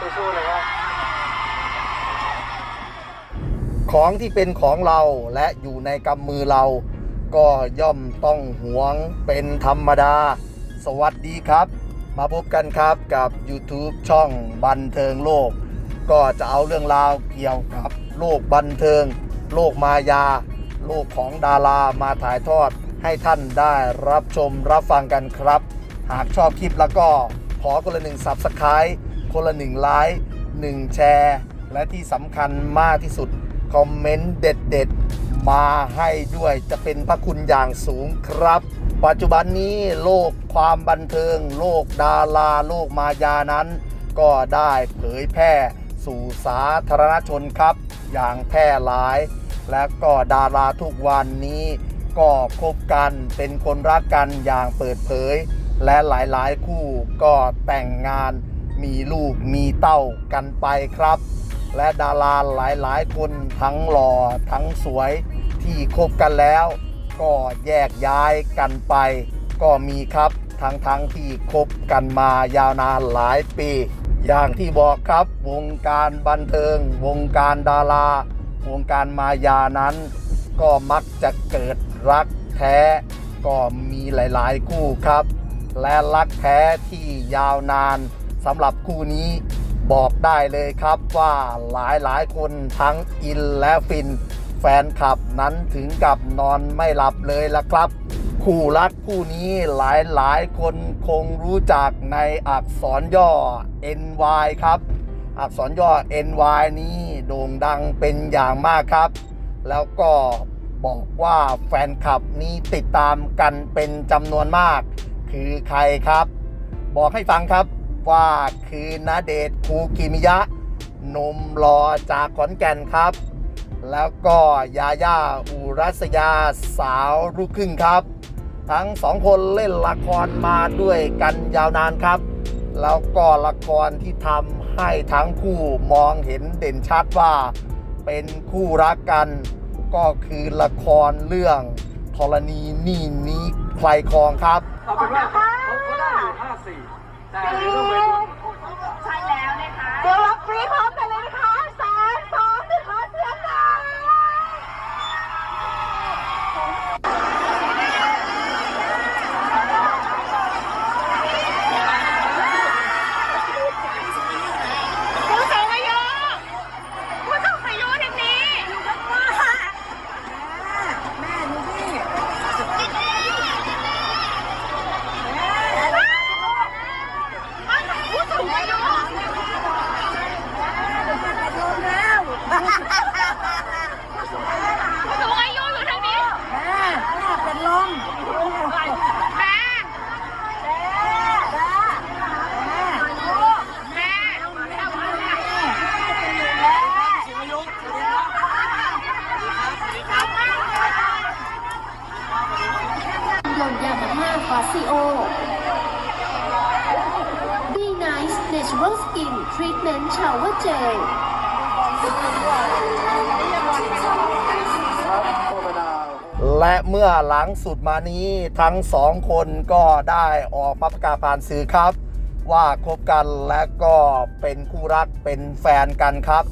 สู้ๆเลยครับของที่เป็นของเราและอยู่ในกำมือเรา ก็ย่อมต้องหวงเป็นธรรมดา สวัสดีครับ มาพบกันครับกับ YouTube ช่องบันเทิงโลก ก็จะเอาเรื่องราวเกี่ยวกับโลกบันเทิง โลกมายา โลกของดารามาถ่ายทอดให้ท่านได้รับชมรับฟังกันครับ หากชอบคลิปแล้วก็ขอคนละหนึ่ง Subscribe คนละหนึ่งไลค์หนึ่งแชร์ และที่สำคัญมากที่สุด คอมเมนต์เด็ดๆ มาให้ด้วยจะเป็นพระคุณอย่างสูงครับ ปัจจุบันนี้โลกความบันเทิง โลกดารา โลกมายานั้น ก็ได้เผยแพร่สู่สาธารณชนครับ อย่างแพร่หลาย และก็ดาราทุกวันนี้ก็คบกันเป็นคนรักกันอย่างเปิดเผย และหลายๆ คู่ก็แต่งงาน มีลูกมีเต้ากันไปครับ และดาราหลายๆ คนทั้งหล่อทั้งสวยที่คบกันแล้ว ก็แยกย้ายกันไป ก็มีครับทั้งทั้งที่คบกันมายาวนานหลายปี อย่างที่บอกครับวงการบันเทิง วงการดารา วงการมายานั้น ก็มักจะเกิดรักแท้ ก็มีหลายๆคู่ครับ และรักแท้ที่ยาวนาน สำหรับคู่นี้บอกได้เลยครับว่าหลายหลายคนทั้งอินและฟิน แฟนคลับนั้นถึงกับนอนไม่หลับเลยละครับ คู่รักคู่นี้หลายหลายคนคงรู้จักในอักษรย่อ NY ครับ อักษรย่อ NY นี้โด่งดังเป็นอย่างมากครับ แล้วก็บอกว่าแฟนคลับนี้ติดตามกันเป็นจำนวนมาก คือใครครับ บอกให้ฟังครับ ว่าคือนาเดชภูกิมิยะหนุ่มหล่อจากขอนแก่นครับ แล้วก็ยาย่าอุรัสยาสาวลูกครึ่งครับ ทั้งสองคนเล่นละครมาด้วยกันยาวนานครับ แล้วก็ละครที่ทำให้ทั้งคู่มองเห็นเด่นชัดว่า เป็นคู่รักกัน ก็คือละครเรื่องธรณีนี่นี้ใครครองครับเอาเป็นว่าเขาได้อยู่54走，走， เมื่อหลังสุดมานี้ทั้งสองคนก็ได้ออกมาประกาศผ่านสื่อครับ ว่าคบกันและก็เป็นคู่รักเป็นแฟนกันครับ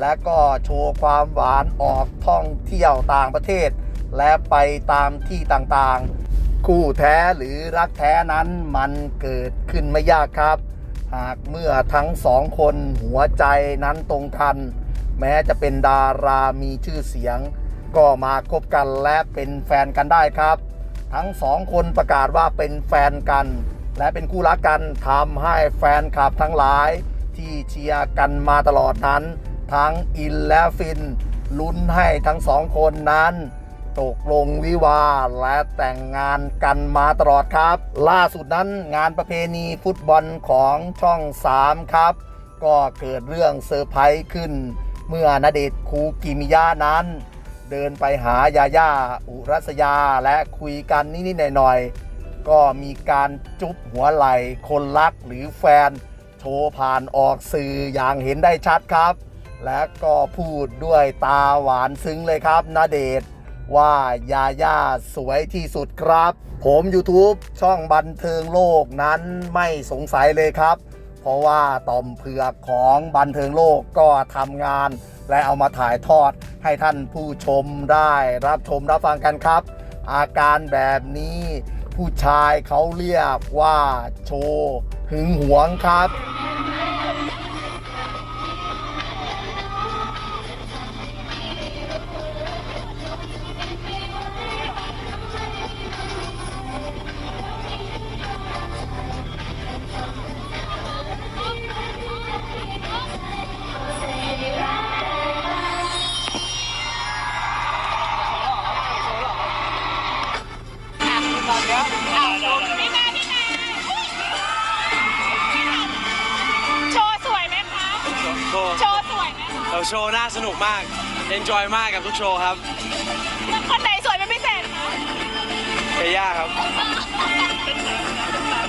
และก็โชว์ความหวานออกท่องเที่ยวต่างประเทศ และไปตามที่ต่างๆ คู่แท้หรือรักแท้นั้นมันเกิดขึ้นไม่ยากครับ หากเมื่อทั้งสองคนหัวใจนั้นตรงกัน แม้จะเป็นดารามีชื่อเสียง ก็มาคบกันและเป็นแฟนกันได้ครับ ทั้งสองคนประกาศว่าเป็นแฟนกัน และเป็นคู่รักกันทำให้แฟนคลับทั้งหลาย ที่เชียร์กันมาตลอดนั้น ทั้งอินและฟินลุ้นให้ทั้งสองคนนั้นตกลงวิวาและแต่งงานกันมาตลอดครับ ล่าสุดนั้นงานประเพณีฟุตบอลของช่อง 3 ครับ ก็เกิดเรื่องเซอร์ไพรส์ขึ้น เมื่อณเดชคูกิมิยะนั้น เดินไปหายาย่าอุรัสยาและคุยกันนิดๆหน่อยๆก็มีการจุ๊บหัวไหล่คนรักหรือแฟน โชว์ผ่านออกสื่ออย่างเห็นได้ชัดครับ และก็พูดด้วยตาหวานซึ้งเลยครับนาเดชว่ายาย่าสวยที่สุดครับ ผม YouTube ช่องบันเทิงโลกนั้นไม่สงสัยเลยครับ เพราะว่าต่อมเผือกของบันเทิงโลกก็ทำงาน และเอามาถ่ายทอดให้ท่านผู้ชมได้รับชมรับฟังกันครับ อาการแบบนี้ผู้ชายเขาเรียกว่าโชว์หึงหวงครับ โชว์สวยไหมคะ โชว์โชว์สวยไหมคะเราโชว์น่าสนุกมาก เอนจอยมากกับทุกโชว์ครับ คนไหนสวยเป็นพิเศษคะเทย่าครับ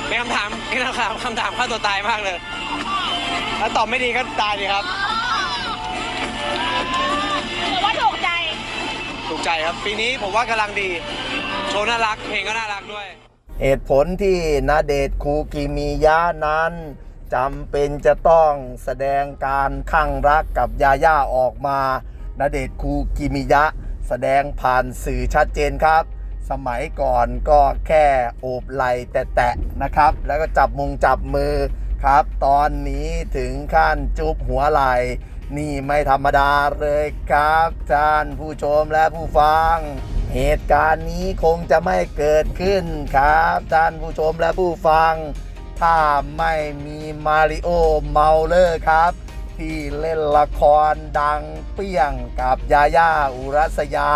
เป็นคำถามเป็นคำถามคำถามฆ่าตัวตายมากเลย ถ้าตอบไม่ดีก็ตายดีครับหรือว่าถูกใจ ถูกใจครับ ปีนี้ผมว่ากำลังดี โชว์น่ารัก เพลงก็น่ารักด้วย เหตุผลที่นาเดชคูกิมิยะนั้นจำเป็นจะต้องแสดงการข้างรักกับยาย่าออกมานาเดชคูกิมิยะ แสดงผ่านสื่อชัดเจนครับ สมัยก่อนก็แค่โอบไหล่แตะๆนะครับ แล้วก็จับมุงจับมือครับ ตอนนี้ถึงขั้นจุบหัวไหล่นี่ไม่ธรรมดาเลยครับท่านผู้ชมและผู้ฟัง เหตุการณ์นี้คงจะไม่เกิดขึ้นครับท่านผู้ชมและผู้ฟัง ถ้าไม่มีมาริโอเมาเลอร์ครับ ที่เล่นละครดังเปี้ยงกับยาย่าอุรัสยา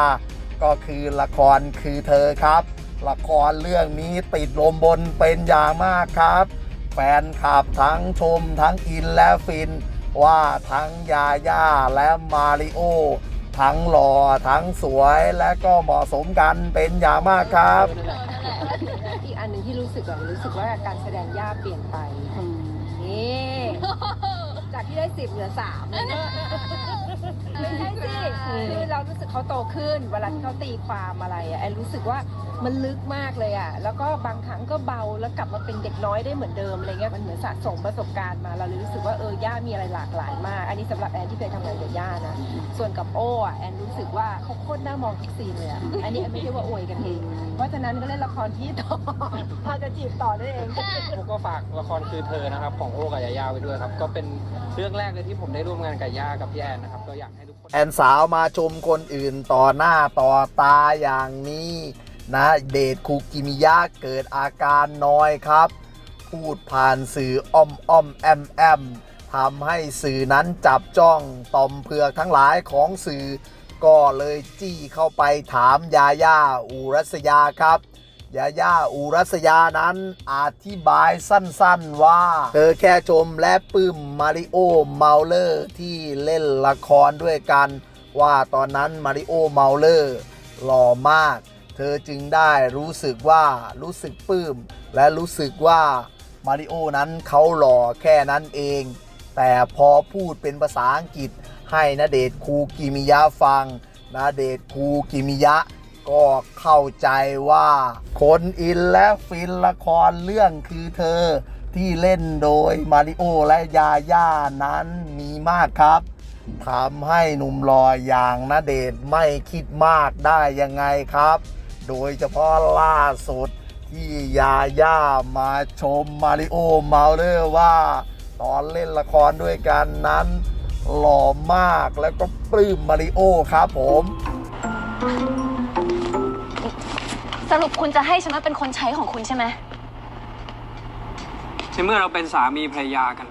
ก็คือละครคือเธอครับ ละครเรื่องนี้ติดลมบนเป็นอย่างมากครับ แฟนคลับทั้งชมทั้งอินและฟิน ว่าทั้งยาย่าและมาริโอ ทั้งหล่อทั้งสวยและก็เหมาะสมกันเป็นอย่างมากครับ อีกอันหนึ่งที่รู้สึกแบบรู้สึกว่าการแสดงย่าเปลี่ยนไปนี่ จากที่ได้สิบเหลือสามไม่ใช่สิคือเรารู้สึกเขาโตขึ้น เวลาที่เขาตีความอะไรอะแอนรู้สึกว่ามันลึกมากเลยอะแล้วก็บางครั้งก็เบาแล้วกลับมาเป็นเด็กน้อยได้เหมือนเดิมอะไรเงี้ยมันเหมือนสะสมประสบการณ์มาเราเลยรู้สึกว่าเออย่ามีอะไรหลากหลายมาก อันนี้สำหรับแอนที่เคยทำงานกับย่านะส่วนกับโอ้อะแอนรู้สึกว่าเขาโคตรน่ามองทุกซีนเลยอะอันนี้แอนไม่ใช่ว่าอวยกันเองเพราะฉะนั้นก็เล่นละครที่ต่อพาจะจีบต่อได้เองผมก็ฝากละครคือเธอนะครับของโอ้กับยาย่าไว้ด้วยครับ ก็เป็นเรื่องแรกเลยที่ผมได้ร่วมงานกับย่ากับพี่แอนนะครับก็อยากให้ทุกคนแอนสาวมาชมคนอื่นต่อหน้าต่อตาอย่างนี้นะเดทคูกิมิยะเกิดอาการน้อยครับ พูดผ่านสื่ออ้อมอ้อมแอมแอมทำให้สื่อนั้นจับจ้องต่อมเผือกทั้งหลายของสื่อ ก็เลยจี้เข้าไปถามยาย่าอุรัสยาครับ ยาย่าอุรัสยานั้นอธิบายสั้นๆว่า เธอแค่ชมและปลื้มมาริโอเมาเลอร์ที่เล่นละครด้วยกัน ว่าตอนนั้นมาริโอเมาเลอร์หล่อมาก เธอจึงได้รู้สึกว่ารู้สึกปลื้มและรู้สึกว่ามาริโอนั้นเขาหล่อแค่นั้นเอง แต่พอพูดเป็นภาษาอังกฤษให้นาเดชคูกิมิยะฟังนาเดชคูกิมิยะ ก็เข้าใจว่าคนอินและฟินละครเรื่องคือเธอที่เล่นโดยมาริโอและยาย่านั้นมีมากครับทำให้หนุ่มล่ออย่างนาเดชไม่คิดมากได้ยังไงครับ โดยเฉพาะล่าสุดที่ยาย่ามาชมมาริโอเมาเลอร์ว่า ตอนเล่นละครด้วยกันนั้น หล่อมากแล้วก็ปลื้มมาริโอครับผม สรุปคุณจะให้ฉันมาเป็นคนใช้ของคุณใช่ไหม ในเมื่อเราเป็นสามีภรรยากัน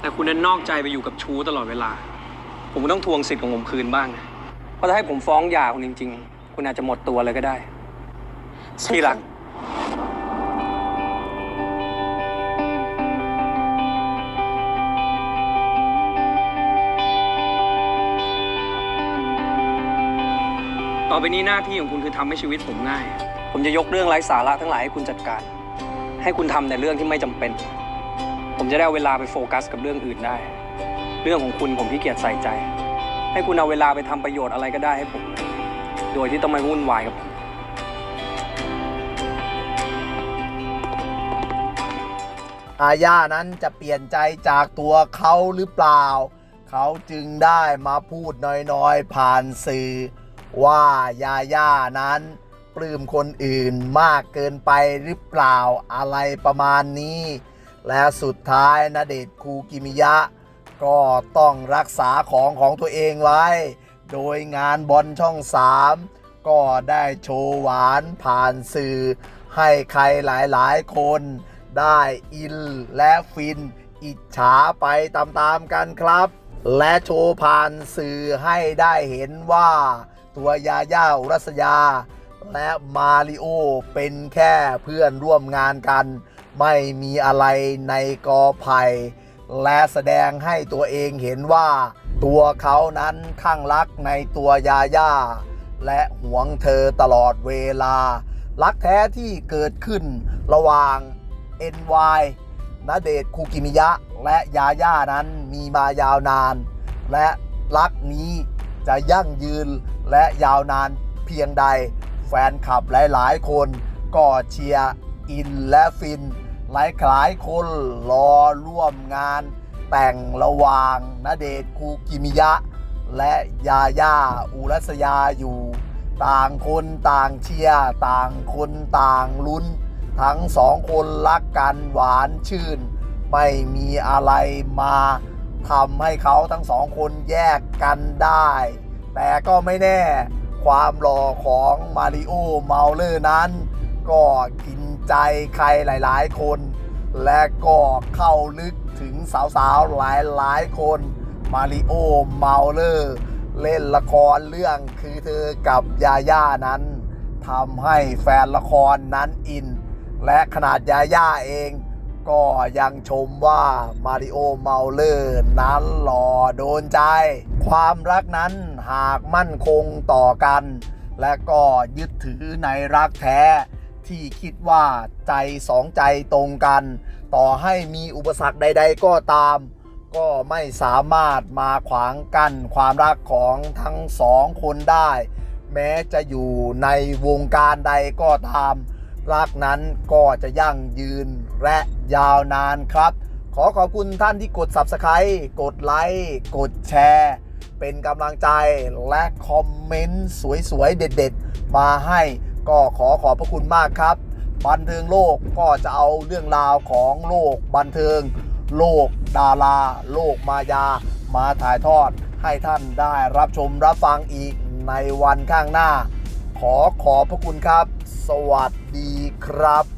แต่คุณนั้นนอกใจไปอยู่กับชู้ตลอดเวลา ผมก็ต้องทวงสิทธิ์ของผมคืนบ้างนะเพราะถ้าให้ผมฟ้องหย่าคุณจริง ๆ คุณอาจจะหมดตัวเลยก็ได้ที่รัก ต่อไปนี้หน้าที่ของคุณคือทำให้ชีวิตผมง่าย ผมจะยกเรื่องไร้สาระทั้งหลายให้คุณจัดการ ให้คุณทำแต่เรื่องที่ไม่จำเป็น ผมจะได้เอาเวลาไปโฟกัสกับเรื่องอื่นได้ เรื่องของคุณผมขี้เกียจใส่ใจ ให้คุณเอาเวลาไปทำประโยชน์อะไรก็ได้ให้ผม โดยที่ต้องไม่วุ่นวายกับผม อาญานั้นจะเปลี่ยนใจจากตัวเขาหรือเปล่า เขาจึงได้มาพูดน้อยๆ ผ่านสื่อ ว่ายาย่านั้น ปลื้มคนอื่นมากเกินไปหรือเปล่าอะไรประมาณนี้ และสุดท้ายนเดชคูกิมิยะ ก็ต้องรักษาของของตัวเองไว้ โดยงานบอลช่อง3ก็ได้โชว์หวานผ่านสื่อ ให้ใครหลายๆ คนได้อินและฟิน อิจฉาไปตามๆกันครับ และโชว์ผ่านสื่อให้ได้เห็นว่า ตัวยาย่าอุรัสยา และมาริโอเป็นแค่เพื่อนร่วมงานกัน ไม่มีอะไรในกอไผ่และแสดงให้ตัวเองเห็นว่า ตัวเขานั้นข้างรักในตัวยาย่า และหวงเธอตลอดเวลา รักแท้ที่เกิดขึ้นระหว่าง NY ณเดชน์คูกิมิยะ และยาย่านั้นมีมายาวนาน และรักนี้ จะยั่งยืนและยาวนานเพียงใด แฟนคลับหลายๆ คนก็เชียร์อินและฟิน หลายหลายคนรอร่วมงาน แต่งระหว่างณเดชคูกิมิยะ และยาย่าอุรัสยาอยู่ ต่างคนต่างเชียร์ต่างคนต่างลุ้น ทั้งสองคนรักกันหวานชื่น ไม่มีอะไรมา ทำให้เขาทั้งสองคนแยกกันได้ แต่ก็ไม่แน่ความหล่อของมาริโอเมาเลอร์นั้น ก็กินใจใครหลายๆ คน และก็เข้าลึกถึงสาวๆ หลายๆ คนมาริโอเมาเลอร์เล่นละครเรื่องคือเธอกับยาย่านั้นทำให้แฟนละครนั้นอิน และขนาดยาย่าเอง ก็ยังชมว่ามาริโอเมาเลอร์นั้นหล่อโดนใจ ความรักนั้นหากมั่นคงต่อกัน และก็ยึดถือในรักแท้ ที่คิดว่าใจสองใจตรงกัน ต่อให้มีอุปสรรคใด ๆ ก็ตาม ก็ไม่สามารถมาขวางกั้นความรักของทั้งสองคนได้ แม้จะอยู่ในวงการใดก็ตาม รักนั้นก็จะยั่งยืนและยาวนานครับ ขอขอบคุณท่านที่กด Subscribe กดไลค์กดแชร์ เป็นกำลังใจและคอมเมนต์สวยๆ เด็ดๆ มาให้ก็ขอขอบพระคุณมากครับ บันเทิงโลกก็จะเอาเรื่องราวของโลกบันเทิง โลกดารา โลกมายา มาถ่ายทอดให้ท่านได้รับชมรับฟังอีกในวันข้างหน้า ขอขอบพระคุณครับ สวัสดีครับ